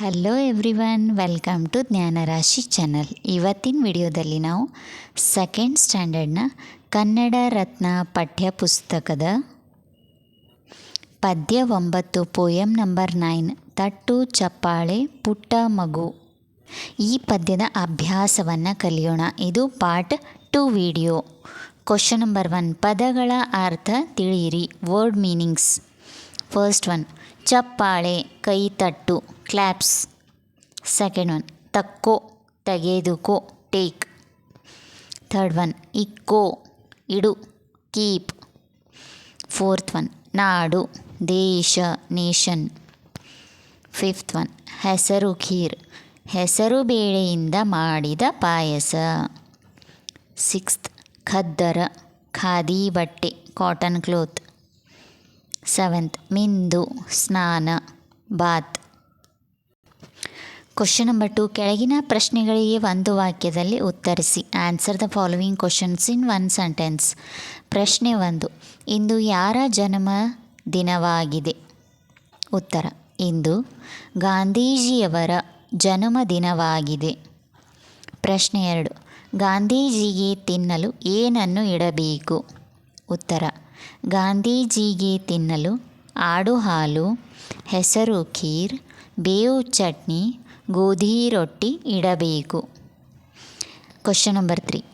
Hello everyone welcome to Jnanarashi channel ಇವತ್ತಿನ ವಿಡಿಯೋದಲ್ಲಿ ನಾವು ಸೆಕೆಂಡ್ ಸ್ಟ್ಯಾಂಡರ್ಡ್ನ ಕನ್ನಡ ರತ್ನ ಪಠ್ಯಪುಸ್ತಕದ ಪದ್ಯ ಒಂಬತ್ತು ಪೋಯಮ್ ನಂಬರ್ ನೈನ್ ತಟ್ಟು ಚಪ್ಪಾಳೆ, ಪುಟ್ಟ ಮಗು. ಈ ಪದ್ಯದ ಅಭ್ಯಾಸವನ್ನು ಕಲಿಯೋಣ. ಇದು part two video question number one ಪದಗಳ ಅರ್ಥ ತಿಳಿಯಿರಿ. ವರ್ಡ್ ಮೀನಿಂಗ್ಸ್ ಫಸ್ಟ್ ಒನ್ ಚಪ್ಪಾಳೆ, ಕೈ ತಟ್ಟು. ಕ್ಲ್ಯಾಪ್ಸ್ ಸೆಕೆಂಡ್ ಒನ್ ತಕ್ಕೋ, ತೆಗೆದುಕೋ ಟೇಕ್ ಥರ್ಡ್ ಒನ್ ಇಕ್ಕೋ, ಇಡು ಕೀಪ್ ಫೋರ್ತ್ ಒನ್ ನಾಡು, ದೇಶ ನೇಷನ್ ಫಿಫ್ತ್ ಒನ್ ಹೆಸರು, ಖೀರ್. ಹೆಸರು ಬೇಳೆಯಿಂದ ಮಾಡಿದ ಪಾಯಸ. ಸಿಕ್ಸ್ತ್ ಖದ್ದರ, ಖಾದಿ ಬಟ್ಟೆ ಕಾಟನ್ ಕ್ಲೋತ್ ಸೆವೆಂತ್ ಮಿಂದು, ಸ್ನಾನ, ಬಾತ್. ಕ್ವಶನ್ ನಂಬರ್ ಟು ಕೆಳಗಿನ ಪ್ರಶ್ನೆಗಳಿಗೆ ಒಂದು ವಾಕ್ಯದಲ್ಲಿ ಉತ್ತರಿಸಿ. Answer the following questions in one sentence ಪ್ರಶ್ನೆ ಒಂದು, ಇಂದು ಯಾರ ಜನ್ಮ ದಿನವಾಗಿದೆ? ಉತ್ತರ, ಇಂದು ಗಾಂಧೀಜಿಯವರ ಜನ್ಮ ದಿನವಾಗಿದೆ. ಪ್ರಶ್ನೆ ಎರಡು, ಗಾಂಧೀಜಿಗೆ ತಿನ್ನಲು ಏನನ್ನು ಇಡಬೇಕು? ಉತ್ತರ, ಗಾಂಧೀಜಿಗೆ ತಿನ್ನಲು ಆಡು ಹಾಲು ಹೆಸರು ಖೀರ್, ಬೇವು ಚಟ್ನಿ ಗೋಧಿ ರೊಟ್ಟಿ ಇಡಬೇಕು. ಕ್ವಶನ್ ನಂಬರ್ ತ್ರೀ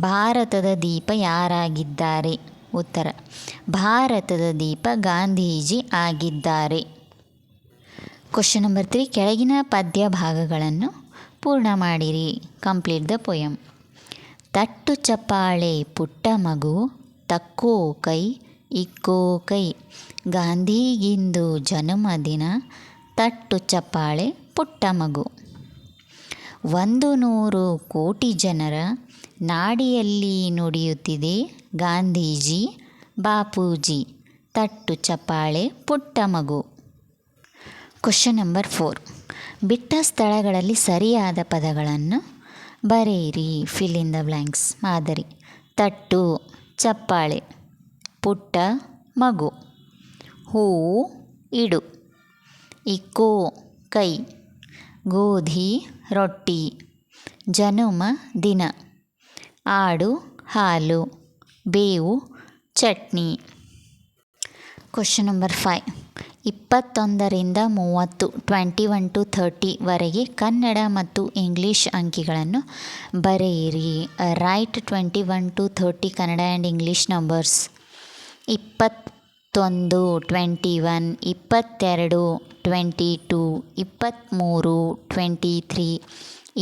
ಭಾರತದ ದೀಪ ಯಾರಾಗಿದ್ದಾರೆ? ಉತ್ತರ. ಭಾರತದ ದೀಪ ಗಾಂಧೀಜಿ ಆಗಿದ್ದಾರೆ. ಕ್ವಶನ್ ನಂಬರ್ ತ್ರೀ ಕೆಳಗಿನ ಪದ್ಯ ಭಾಗಗಳನ್ನು ಪೂರ್ಣ ಮಾಡಿರಿ. ಕಂಪ್ಲೀಟ್ ದ ಪೊಯಮ್ ತಟ್ಟು ಚಪ್ಪಾಳೆ ಪುಟ್ಟ ಮಗು, ತಕ್ಕೋ ಕೈ, ಇಕ್ಕೋ ಕೈ. ಗಾಂಧಿಗಿಂದು ಜನ್ಮದಿನ, ತಟ್ಟು ಚಪ್ಪಾಳೆ ಪುಟ್ಟ ಮಗು. ಒಂದು ನೂರು ಕೋಟಿ ಜನರ ನಾಡಿಯಲ್ಲಿ ನುಡಿಯುತ್ತಿದೆ ಗಾಂಧೀಜಿ, ಬಾಪೂಜಿ. ತಟ್ಟು ಚಪ್ಪಾಳೆ, ಪುಟ್ಟ ಮಗು. ಕ್ವಶನ್ ನಂಬರ್ ಫೋರ್ ಬಿಟ್ಟ ಸ್ಥಳಗಳಲ್ಲಿ ಸರಿಯಾದ ಪದಗಳನ್ನು ಬರೆಯಿರಿ ಫಿಲ್ ಇನ್ ದ ಬ್ಲ್ಯಾಂಕ್ಸ್ ಮಾದರಿ. ತಟ್ಟು, ಚಪ್ಪಾಳೆ, ಪುಟ್ಟ ಮಗು. ಹೂವು ಇಡು. ಇಕ್ಕೋ, ಕೈ. ಗೋಧಿ, ರೊಟ್ಟಿ, ಜನುಮ ದಿನ, ಆಡು, ಹಾಲು, ಬೇವು, ಚಟ್ನಿ. ಕ್ವಶನ್ ನಂಬರ್ ಫೈವ್ ಇಪ್ಪತ್ತೊಂದರಿಂದ ಮೂವತ್ತು ಟ್ವೆಂಟಿ ಒನ್ ಟು ಥರ್ಟಿವರೆಗೆ ಕನ್ನಡ ಮತ್ತು ಇಂಗ್ಲೀಷ್ ಅಂಕಿಗಳನ್ನು ಬರೆಯಿರಿ. Write twenty one to thirty Kannada and English numbers ಇಪ್ಪತ್ತೊಂದು, ಟ್ವೆಂಟಿ ಒನ್, ಇಪ್ಪತ್ತೆರಡು, ಟ್ವೆಂಟಿ ಟು, ಇಪ್ಪತ್ತ್ಮೂರು, ಟ್ವೆಂಟಿ ತ್ರೀ,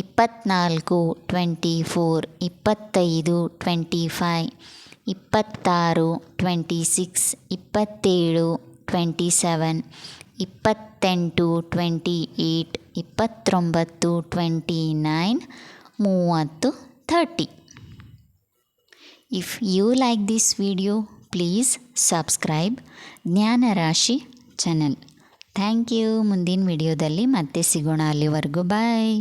ಇಪ್ಪತ್ತ್ನಾಲ್ಕು, ಟ್ವೆಂಟಿ ಫೋರ್, ಇಪ್ಪತ್ತೈದು, ಟ್ವೆಂಟಿ ಫೈ ಇಪ್ಪತ್ತಾರು, ಟ್ವೆಂಟಿ ಸಿಕ್ಸ್, ಇಪ್ಪತ್ತೇಳು, ಟ್ವೆಂಟಿ ಸೆವೆನ್, ಇಪ್ಪತ್ತೆಂಟು, ಟ್ವೆಂಟಿ ಏಯ್ಟ್ ಇಪ್ಪತ್ತೊಂಬತ್ತು, ಟ್ವೆಂಟಿ ನೈನ್, ಮೂವತ್ತು, thirty. If you like this video please subscribe Jnanarashi channel thank you ಮುಂದಿನ ವಿಡಿಯೋದಲ್ಲಿ ಮತ್ತೆ ಸಿಗೋಣ. ಅಲ್ಲಿವರೆಗೂ ಬಾಯ್